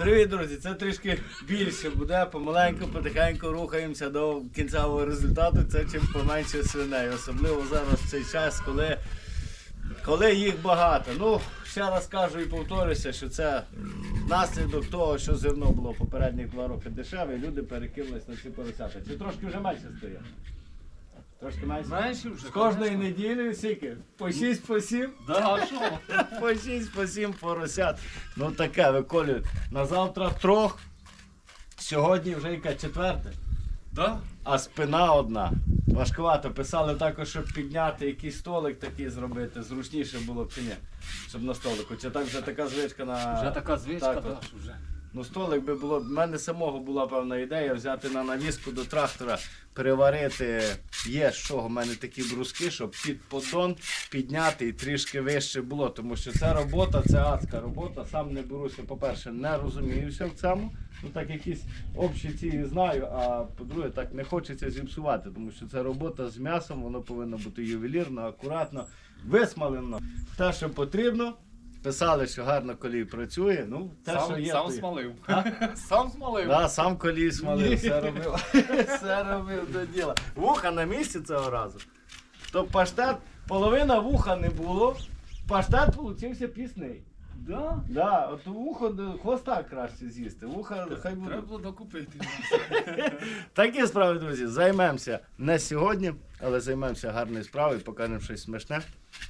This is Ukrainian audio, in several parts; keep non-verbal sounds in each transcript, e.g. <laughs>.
Привіт, друзі! Це трішки більше буде. Помаленьку, потихеньку рухаємося до кінцевого результату. Це чим поменше свиней. Особливо зараз в цей час, коли, коли їх багато. Ну, ще раз кажу і повторюся, що це наслідок того, що зерно було попередні два роки дешеве, і люди перекинулись на ці поросята. Чи трошки вже менше стоять? Трошки менше? Менше вже. З кожної неділі скільки? По 6 по 7? Да, а що? <laughs> По 6 по 7 поросят. Ну таке виколюють. На завтра трьох. Сьогодні вже яка четверта, Да? а спина одна. Важкувато. Писали також, щоб підняти якийсь столик такий зробити. Зручніше було б чи ні. Щоб на столику. Чи так вже така звичка на. Вже така звичка, Так, от. що вже. Ну, столик би було. В мене самого була певна ідея взяти на навіску до трактора, переварити. Є чого в мене такі бруски, щоб під поддон підняти і трішки вище було. Тому що це робота, це адська робота. Сам не беруся, по-перше, не розуміюся в цьому. Ну так якісь общі ці знаю, а по-друге, так не хочеться зіпсувати, тому що це робота з м'ясом, воно повинно бути ювелірно, акуратно, висмалено. Те, що потрібно. Писали, що гарно колій працює. Ну, те, що Сам, є, сам то є. смалив. А? <laughs> Сам смалив. Да, сам колій смалив, все робив. <laughs> все робив до діла. Вуха на місці цього разу. То паштет, половина вуха не було, паштет получився пісний. Да? Да, от вухо хвоста краще з'їсти. Вуха хай буде. Треба було докупити. <laughs> Такі справи, друзі, займемося не сьогодні, але займемося гарною справою, покажемо щось смачне.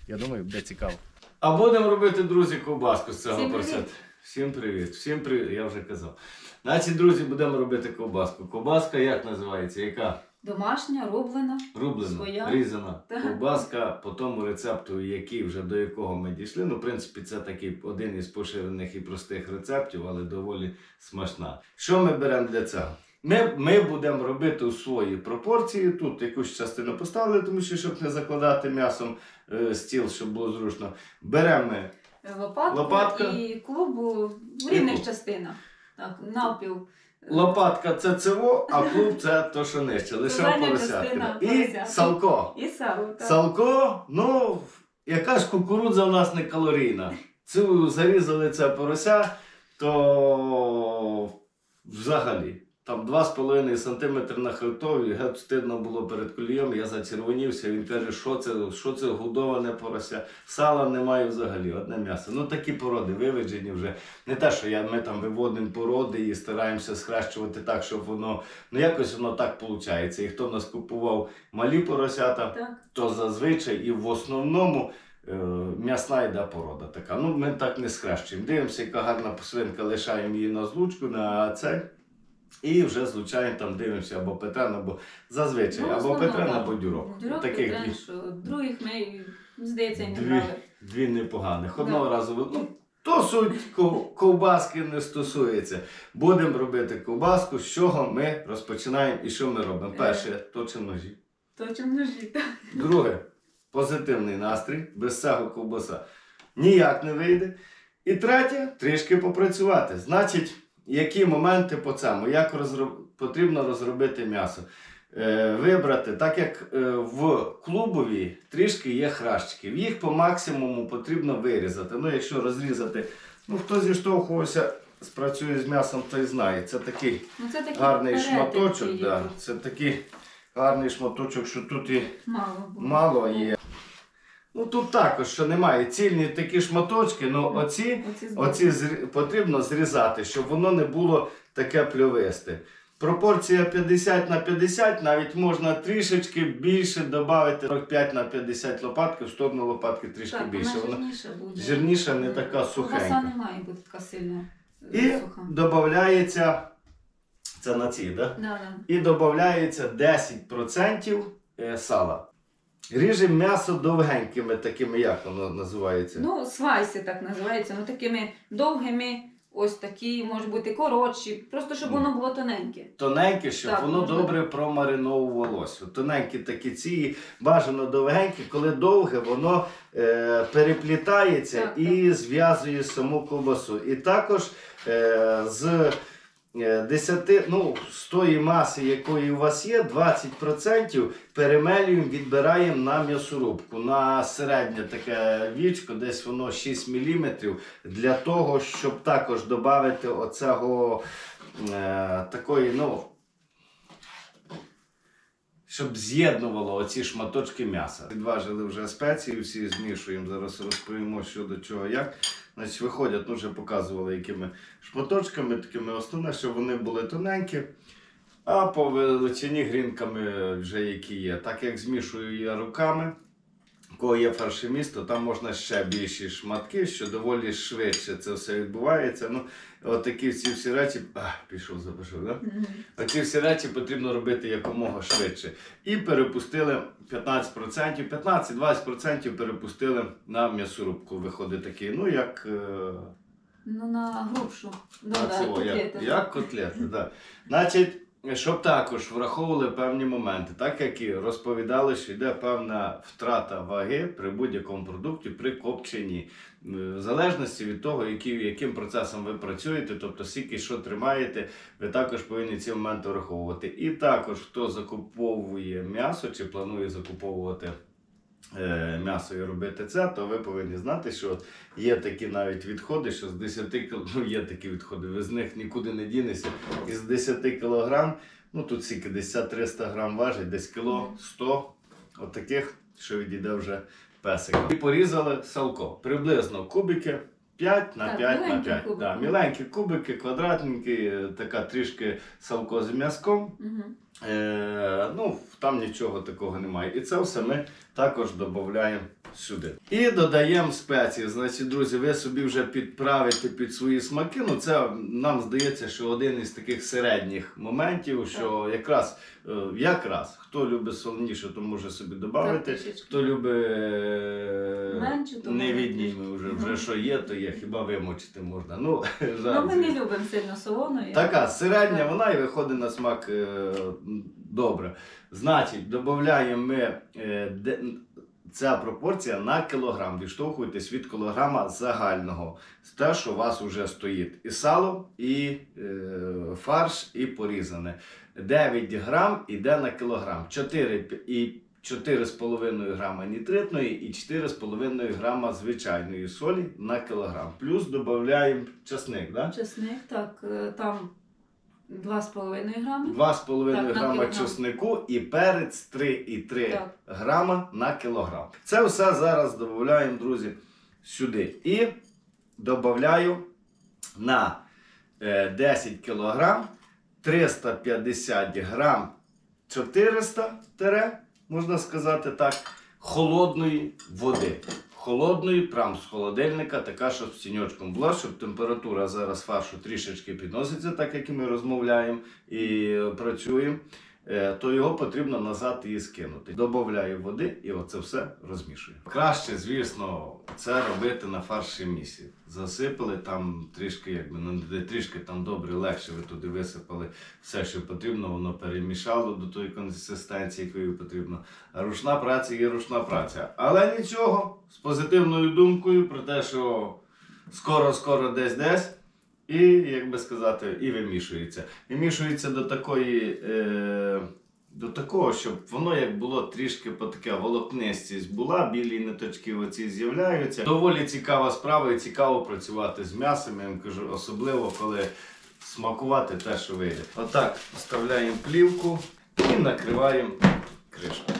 Я думаю, буде цікаво. А будемо робити, друзі, ковбаску з цього Всім Всім привіт. Всім привіт, я вже казав. Значить, друзі, будемо робити ковбаску. Ковбаска як називається? Яка? Домашня, рублена. Рублена, Своя. різана Так. ковбаска по тому рецепту, який вже до якого ми дійшли. Ну, в принципі, це такий один із поширених і простих рецептів, але доволі смачна. Що ми беремо для цього? Ми, ми будемо робити у свої пропорції. Тут якусь частину поставили, тому що щоб не закладати м'ясом е, стіл, щоб було зручно. Беремо ми Лопатку Лопатка. і клубу в рівних частинах. Так, навпіл. лопатка це цево, а клуб це то, що нижче. Лише поросятка. І салко. І сало. Так. Салко, ну, яка ж кукурудза в нас не калорійна. Цю зарізали це порося, то взагалі. Там 2,5 см на хребтові, геть стидно було перед колієм, я зачервонівся. Він каже, що це, що це годоване порося. Сала немає взагалі, одне м'ясо. Ну такі породи виведжені вже. Не те, що я, ми там виводимо породи і стараємося схрещувати так, щоб воно. Ну якось воно так виходить. І хто в нас купував малі поросята, Так. то зазвичай і в основному е, м'ясна йде порода така. Ну, ми так не схрещуємо. Дивимося, яка гарна свинка, лишаємо її на злучку, на цей. І вже злучаємо там, дивимося або петрен, або зазвичай, Ну, або петрен, так. або дюрок. Дюрок, Таких Петрен, що других ми, здається, не Дві. брали. дві непоганих. Одного Да. разу, ну, то суть ковбаски не стосується. Будемо робити ковбаску, з чого ми розпочинаємо і що ми робимо. Е. Перше, точимо ножі. Точно ножі. так. Друге, позитивний настрій, без цього ковбаса ніяк не вийде. І третє, трішки попрацювати. Значить, які моменти по цьому, як розроб... потрібно розробити м'ясо. Е, вибрати, так як е, в клубові трішки є хращиків. Їх по максимуму потрібно вирізати. Ну, якщо розрізати, ну хто зіштовхувався, спрацює з м'ясом, той знає. Це такий Ну, це такі гарний шматочок. Да. Це такий гарний шматочок, що тут і Мало мало є. Ну тут також, що немає цільні такі шматочки, ну оці, Оці потрібно зрізати, щоб воно не було таке плювисте. Пропорція 50 на 50, навіть можна трішечки більше додати 45 на 50 лопатки, в сторону лопатки трішки Так, більше. вона жирніша буде. жирніша, не така сухенька. не має бути така сильно е, І суха. додається, це на ці, да? Да, да. і додається 10% е, сала. Ріжемо м'ясо довгенькими, такими, як воно називається? Ну, свайси так називається, ну такими довгими, ось такі, може бути коротші, просто щоб воно було тоненьке. Тоненьке, щоб Так, воно можна. добре промариновувалося. Тоненькі такі ці, бажано довгенькі, коли довге, воно е, переплітається Так, і зв'язує саму ковбасу. І також е, з 10, ну, з тої маси, якої у вас є, 20% перемелюємо, відбираємо на м'ясорубку, на середнє таке вічко, десь воно 6 мм, для того, щоб також додати оцього е, такої, ну, щоб з'єднувало оці шматочки м'яса. Відважили вже спеції, всі змішуємо. Зараз розповімо, що до чого як. Значить, виходять, ну вже показували, якими шматочками, такими основне, щоб вони були тоненькі. А по величині грінками вже які є. Так як змішую я руками, кого є фаршеміст, то там можна ще більші шматки, що доволі швидше це все відбувається. Ну, от такі всі всі речі. А, пішов, запишив, так? Да? Такі всі речі потрібно робити якомога швидше. І перепустили 15%, 15-20% перепустили на м'ясорубку. Виходить такий, ну як, е, Ну, на грубшу. Ну, а да, це, о, котлети, як, як котлети. Да. Значить, щоб також враховували певні моменти, так як і розповідали, що йде певна втрата ваги при будь-якому продукті при копченні. Е, В залежності від того, які, яким процесом ви працюєте, тобто скільки що тримаєте, ви також повинні ці моменти враховувати. І також хто закуповує м'ясо чи планує закуповувати м'ясо і робити це, то ви повинні знати, що є такі навіть відходи, що з 10 кг, ну є такі відходи, ви з них нікуди не дінешся. Із 10 кг, ну тут скільки, десь 300 грам важить, десь кіло 100 отаких, що відійде вже песик. І порізали салко. Приблизно кубики 5 на Так, 5 на міленькі 5. кубики. Да, міленькі кубики, квадратненькі, е, така трішки салко з м'язком. Мгм. Е, ну, там нічого такого немає. І це все ми також додаємо сюди. І додаємо спеції. Значить, друзі, ви собі вже підправите під свої смаки. Ну, це нам здається, що один із таких середніх моментів, що якраз, е, якраз хто любить солоніше, то може собі додати. Хто любить е, не відніме вже, вже що є, то є, хіба вимочити можна. Ну, Ну, ми не любимо сильно солону. і- Така середня, вона і виходить на смак е, добре. Значить, додаємо ми е, де, ця пропорція на кілограм. Відштовхуйтесь від кілограма загального. Те, що у вас вже стоїть. І сало, і е, фарш, і порізане. 9 грам іде на кілограм. 4 і 4,5 грама нітритної і 4,5 грама звичайної солі на кілограм. Плюс додаємо часник. Да? Чесник, так, е, там 2,5 грами. 2,5 Так, на грама кілограм. чеснику і перець 3,3 Так. грама на кілограм. Це все зараз додаємо, друзі, сюди. І додаю на е, 10 кілограм 350 грам 400 тире, можна сказати так, холодної води. Холодної, прям з холодильника, така, щоб з тіньочком була, щоб температура зараз фаршу трішечки підноситься, так як і ми розмовляємо і е, працюємо, то його потрібно назад і скинути. Добавляю води і оце все розмішую. Краще, звісно, це робити на фарші місці. Засипали там трішки, якби ну, не трішки там добре, легше ви туди висипали все, що потрібно, воно перемішало до тої консистенції, якої потрібно. А ручна праця є ручна праця. Але нічого, з позитивною думкою про те, що скоро-скоро десь десь. І, як би сказати, і вимішується. Вимішується до такої. Е, до такого, щоб воно як було трішки по таке волокнистість була, білі ниточки оці з'являються. Доволі цікава справа і цікаво працювати з м'ясом, я вам кажу, особливо коли смакувати те, що вийде. Отак вставляємо плівку і накриваємо кришку.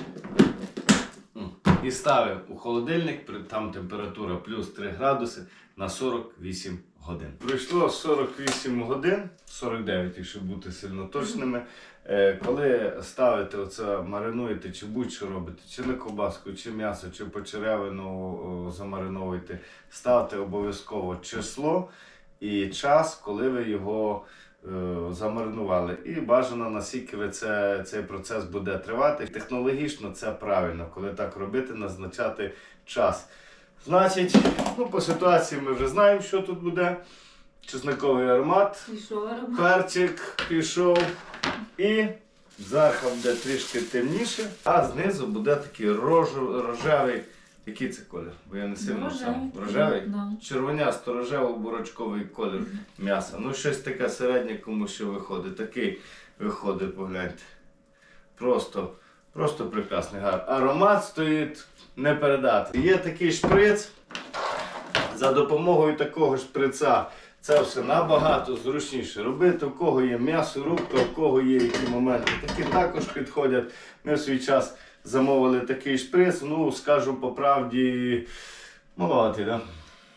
І ставимо у холодильник, там температура плюс 3 градуси на 48 годин. Пройшло 48 годин, 49, якщо бути сильно точними. Е, Коли ставите оце, маринуєте чи будь-що робите, чи на ковбаску, чи м'ясо, чи почеревину замариновуєте, ставте обов'язково число і час, коли ви його е, замаринували. І бажано, наскільки ви це, цей процес буде тривати. Технологічно це правильно, коли так робити, назначати час. Значить, ну, по ситуації ми вже знаємо, що тут буде. Чесниковий аромат, Пішов аромат. перчик пішов. І зверху буде трішки темніше, а знизу буде такий рожу- рожевий Який це колір? Бо я не сильно сам. Рожевий? Да. Червонясто рожево-бурочковий колір м'яса. Ну, щось таке середнє кому що виходить. Такий виходить, погляньте. Просто, просто прекрасний гар. Аромат стоїть не передати. Є такий шприц. За допомогою такого шприца це все набагато зручніше робити. У кого є м'ясорубка, у кого є які моменти. Такі також підходять. Ми в свій час замовили такий шприц. Ну, скажу по правді, маловатий? Да?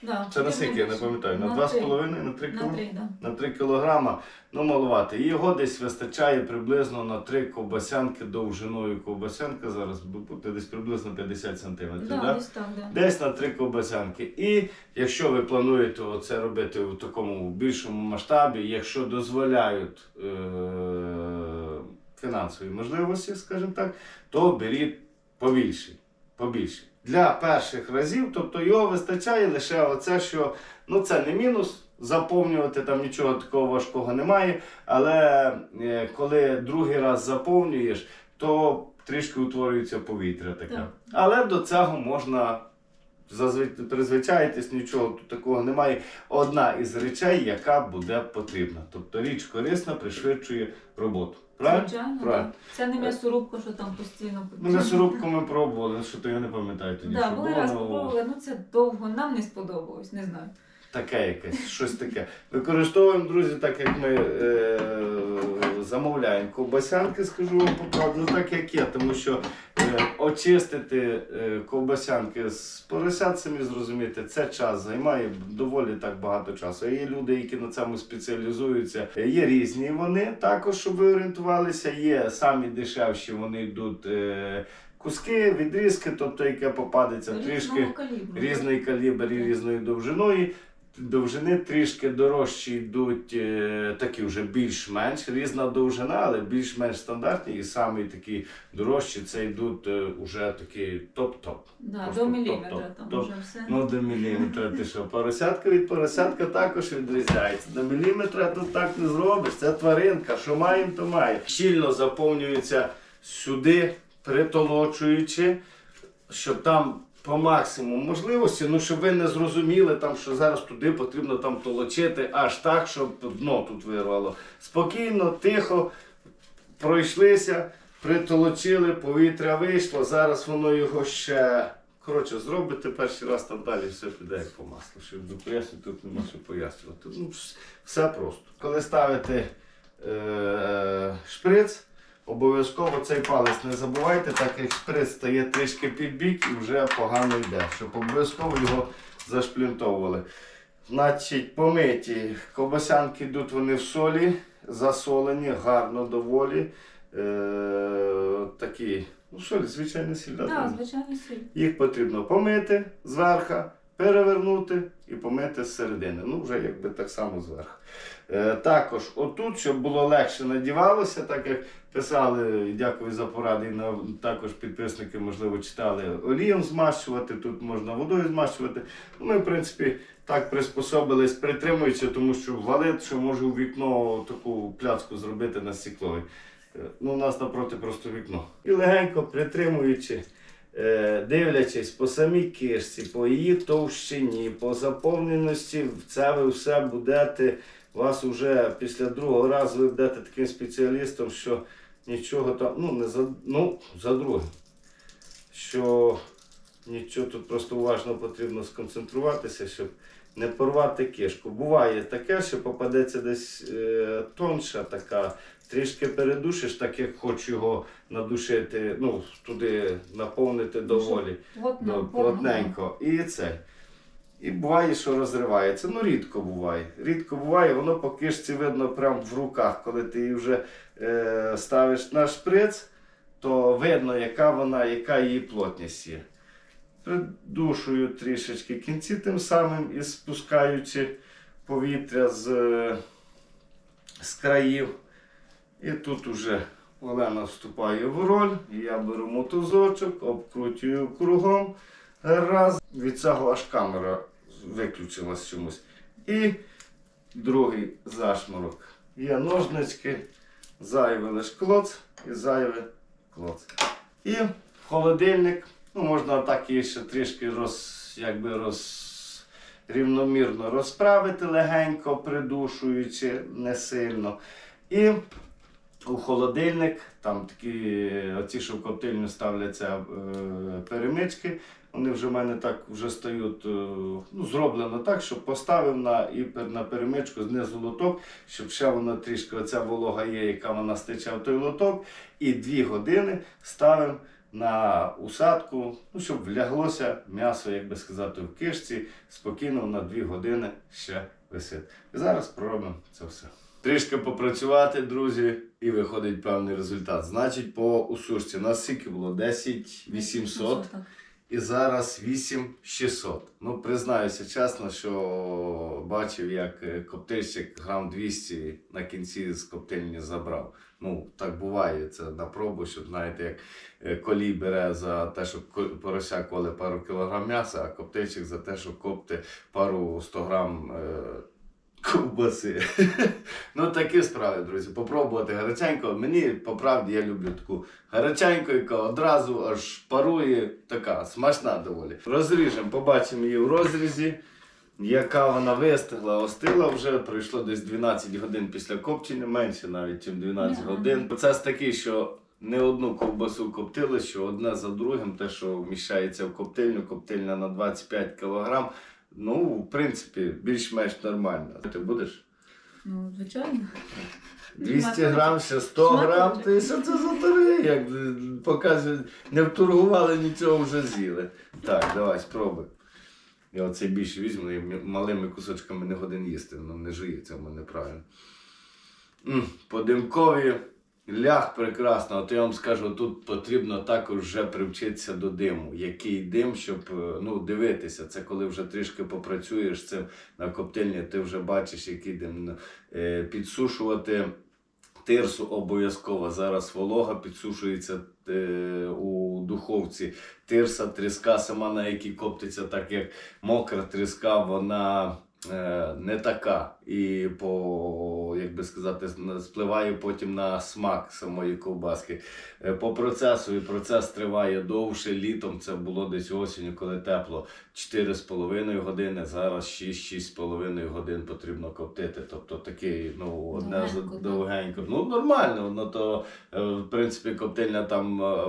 Да. Це на скільки, я не пам'ятаю, на На три. 2,5, на 3 На кг? три, да. На 3 кілограма, ну малувати. І Його десь вистачає приблизно на 3 ковбасянки довжиною ковбасянка зараз буде десь приблизно 50 сантиметрів. Да, Да, десь так, да. Десь на 3 ковбасянки. І якщо ви плануєте це робити в такому більшому масштабі, якщо дозволяють е- фінансові можливості, скажімо так, то беріть побільше. побільше. Для перших разів, тобто його вистачає лише оце, що ну це не мінус. Заповнювати там нічого такого важкого немає. Але е, коли другий раз заповнюєш, то трішки утворюється повітря таке. Так. Але до цього можна зазвичай призвичаїтись, нічого тут такого немає. Одна із речей, яка буде потрібна. Тобто річ корисна, пришвидшує роботу. Правильно? Звичайно, Правильно. да. Це не м'ясорубка, що там постійно Ну, м'ясорубку ми пробували, що то я не пам'ятаю тоді. Да, що були раз ну, попробували, ну це довго, нам не сподобалось, не знаю. Таке якесь, щось таке. Використовуємо, друзі, так як ми е, замовляємо ковбасянки, скажу вам по правді, ну так як є, тому що е, очистити е, ковбасянки з поросят, самі зрозуміти, це час займає доволі так багато часу. Є люди, які на цьому спеціалізуються. Є різні вони також, щоб ви орієнтувалися. Є самі дешевші, вони йдуть. Е, Куски, відрізки, тобто яке попадеться трішки калібру. різний калібр і різної довжиною. Довжини трішки дорожчі йдуть е, такі вже більш-менш різна довжина, але більш-менш стандартні. І самі такі дорожчі це йдуть е, уже такі топ-топ. Да, до міліметра там топ. вже все. Ну, до міліметра ти що, поросятка від поросятка також відрізняється. До міліметра тут так не зробиш. Це тваринка, що маємо, то маємо. Щільно заповнюється сюди, притолочуючи, щоб там по максимуму можливості, ну щоб ви не зрозуміли, там, що зараз туди потрібно там толочити аж так, щоб дно тут вирвало. Спокійно, тихо пройшлися, притолочили, повітря вийшло. Зараз воно його ще. Коротше, зробите перший раз там далі все піде як по маслу. Щоб пояснити, тут нема що пояснювати. Ну, все просто. Коли ставите е- шприц, обов'язково цей палець не забувайте, так як шприц стає трішки під бік і вже погано йде. Щоб обов'язково його зашплінтовували. Значить, помиті ковбасянки йдуть вони в солі, засолені, гарно доволі. Е- такі, ну, солі, звичайно, сіль. да, там. звичайно, сіль. Їх потрібно помити зверху, перевернути і помити зсередини. Ну, вже якби так само зверху. Е, також отут, щоб було легше надівалося, так як писали, дякую за поради, також підписники, можливо, читали олієм змащувати, тут можна водою змащувати. Ну, Ми, в принципі, так приспособились, притримуючи, тому що валит, що може у вікно таку пляцку зробити на стекловий. Е, Ну, у нас напроти просто вікно. І легенько притримуючи. Е, дивлячись по самій кишці, по її товщині, по заповненості, це ви все будете. Вас вже після другого разу ви будете таким спеціалістом, що нічого там, ну не за ну, за друге. Що нічого тут просто уважно потрібно сконцентруватися, щоб не порвати кишку. Буває таке, що попадеться десь е, тонша така, трішки передушиш, так як хочу його надушити, ну, туди наповнити доволі плотно. плотненько. І це. І буває, що розривається. Ну, рідко буває. Рідко буває, воно по кишці видно прямо в руках. Коли ти її вже е, ставиш на шприц, то видно, яка вона, яка її плотність є. Придушую трішечки кінці тим самим і спускаючи повітря з, е, з країв. І тут уже Олена вступає в роль, я беру мотузочок, обкручую кругом. Раз. Від цього аж камера виключилась чомусь. І другий зашморок. Є ножнички, зайве лиш клоц і зайве клоц. І холодильник Ну, можна так її ще трішки роз, якби роз, рівномірно розправити легенько, придушуючи не сильно. І у холодильник, там такі оці, що в коптильню ставляться е, перемички. Вони вже в мене так вже стають, е, ну, зроблено так, щоб поставив на, і на перемичку знизу лоток, щоб ще воно трішки, оця волога є, яка вона стече в той лоток. І дві години ставимо на усадку, ну, щоб вляглося м'ясо, як би сказати, в кишці, спокійно на дві години ще висить. Зараз проробимо це все. Трішки попрацювати, друзі, і виходить певний результат. Значить, по усушці у нас скільки було? 10 800 так. І зараз 8600. Ну, признаюся чесно, що бачив, як е, коптильщик грам 200 на кінці з коптильні забрав. Ну, так буває, це на пробу, щоб знаєте, як е, колій бере за те, що порося коле пару кілограм м'яса, а коптильщик за те, що копти пару 100 грам. Ковбаси. <laughs> ну такі справи, друзі. Попробувати гаряченько. Мені по правді я люблю таку гаряченьку, яка одразу аж парує, така смачна доволі. Розріжемо, побачимо її в розрізі. Яка вона вистигла, остила вже, пройшло десь 12 годин після копчення, менше навіть, ніж 12 Ага. годин. Процес такий, що не одну ковбасу коптили, що одне за другим, те, що вміщається в коптильню, коптильня на 25 кг. Ну, в принципі, більш-менш нормально. Ти будеш? Ну, звичайно. 200 Смакує. грам, ще 100 грам, ти що це за тори? Як е, показують, не вторгували, нічого вже з'їли. Так, давай, спробуй. Я оцей більше візьму, і малими кусочками не годин їсти, ну не жується в мене правильно. М, По-димкові ляг прекрасно. От я вам скажу, тут потрібно також вже привчитися до диму. Який дим, щоб е, ну, дивитися. Це коли вже трішки попрацюєш цим на коптильні, ти вже бачиш, який дим. Е, Підсушувати тирсу обов'язково. Зараз волога підсушується е, у духовці. Тирса, тріска, сама на якій коптиться, так як мокра тріска, вона не така. І по, як би сказати, спливає потім на смак самої ковбаски. Е, По процесу, і процес триває довше. Літом це було десь осінню, коли тепло. 4,5 години, зараз 6-6,5 годин потрібно коптити. Тобто такий, ну, одне Довгенько, Ну, нормально, ну то, е, в принципі, коптильня там е,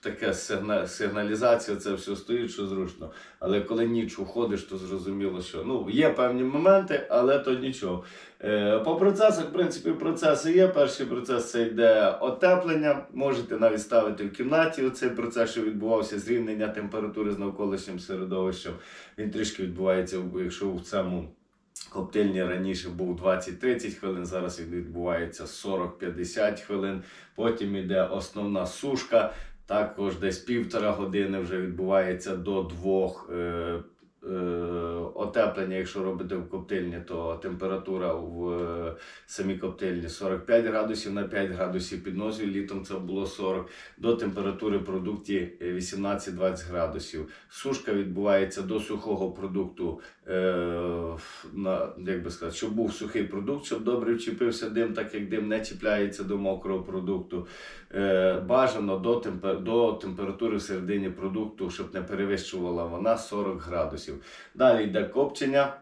таке сигна- сигналізація, це все стоїть, що зручно. Але коли ніч уходиш, то зрозуміло, що ну, є певні моменти, але то нічого. Е, По процесах, в принципі, процеси є. Перший процес це йде отеплення. Можете навіть ставити в кімнаті цей процес, що відбувався зрівнення температури з навколишнім середовищем. Він трішки відбувається, якщо в цьому коптильні раніше був 20-30 хвилин, зараз відбувається 40-50 хвилин. Потім йде основна сушка. Також десь півтора години вже відбувається до двох. Е, отеплення, якщо робите в коптильні, то температура в е, самій коптильні 45 градусів на 5 градусів підносів. Літом це було 40 до температури продуктів 18-20 градусів. Сушка відбувається до сухого продукту, е, як би сказати, щоб був сухий продукт, щоб добре вчепився дим, так як дим не чіпляється до мокрого продукту. Е, бажано до, темпер, до температури всередині продукту, щоб не перевищувала вона 40 градусів. Далі йде копчення.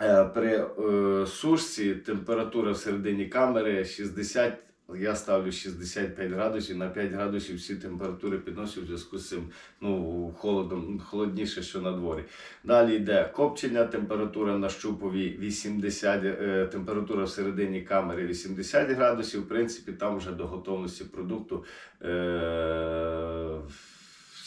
Е, При е, сушці температура всередині камери 60, я ставлю 65 градусів, на 5 градусів всі температури підносять в зв'язку з цим ну, холодом, холодніше, що на дворі. Далі йде копчення, температура на щупові 80, е, температура всередині камери 80 градусів. В принципі, там вже до готовності продукту е,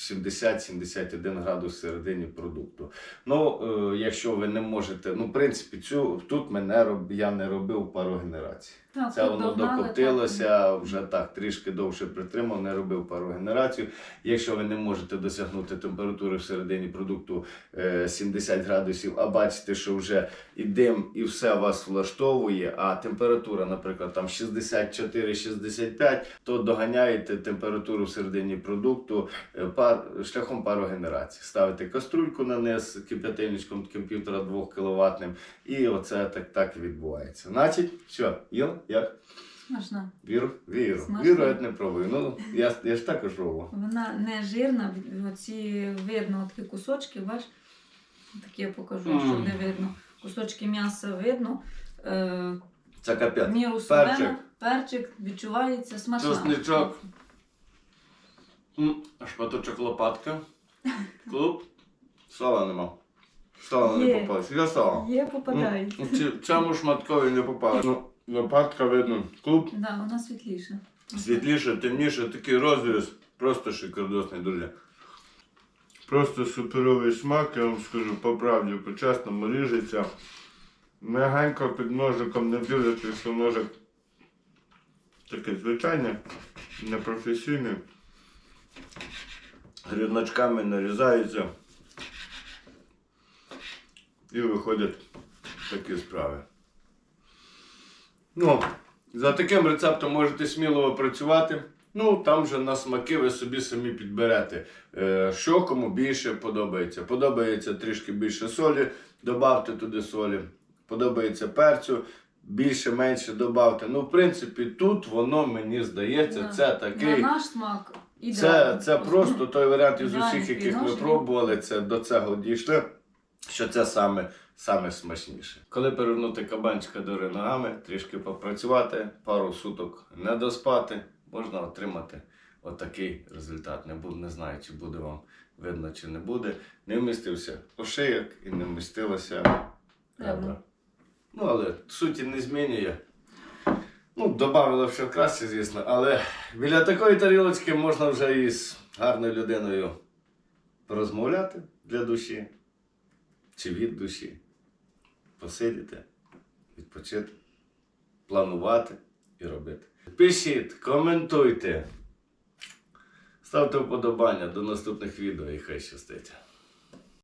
70-71 градус всередині продукту. Ну, е, якщо ви не можете, ну, в принципі, цю тут мене роб, я не робив парогенерації. Так, Це воно догнали, докоптилося, вже так трішки довше притримав, не робив парогенерацію. Якщо ви не можете досягнути температури всередині продукту е, 70 градусів, а бачите, що вже і дим, і все вас влаштовує, а температура, наприклад, там 64-65, то доганяєте температуру всередині продукту е, пар, шляхом парогенерації. Ставите каструльку на низ кип'ятильничком комп'ютера 2 кВт, і оце так, так і відбувається. Значить, що, Іл, як? Смачна. Віру? Віру. Смачно. Віру я не пробую. Ну, я, я ж також пробував. Вона не жирна, оці видно такі кусочки, бач? Такі я покажу, Мм. щоб не видно. Кусочки м'яса видно. Е, Це капець. міру Перчик. перчик відчувається смачна. Чесничок. Шматочок лопатка. <laughs> Клуб. Сала нема. Сала не Є. попалась. Я сала. Є попадається. Ну, ці- Цьому шматкові не попало. Ну, лопатка видно. Клуб. Да, вона світліша. Світліше, темніше, такий розріз. Просто шикардосний, друзі. Просто суперовий смак, я вам скажу по правді, по-чесному ріжеться. Мягенько під ножиком не дивлячись, що ножик такий звичайний, непрофесійний. Гріночками нарізається. І виходять такі справи. Ну, за таким рецептом можете сміливо працювати. Ну, там вже на смаки ви собі самі підберете. Е, що кому більше подобається. Подобається трішки більше солі, додавте туди солі. Подобається перцю, більше-менше додавте. Ну, в принципі, тут воно мені здається, Да. це На такий. наш смак Це, це просто той варіант із усіх, яких ми пробували, це до цього дійшли, що це саме, саме смачніше. Коли перевернути кабанчика дори ногами, трішки попрацювати, пару суток не доспати, можна отримати отакий результат. Не, буду, не знаю, чи буде вам видно, чи не буде. Не вмістився ошияк і не вмістилося ребра. Ну, але суті не змінює. Ну, додавало все краще, звісно, але біля такої тарілочки можна вже із гарною людиною порозмовляти для душі чи від душі, посидіти, відпочити, планувати і робити. Пишіть, коментуйте, ставте вподобання до наступних відео і хай щастить.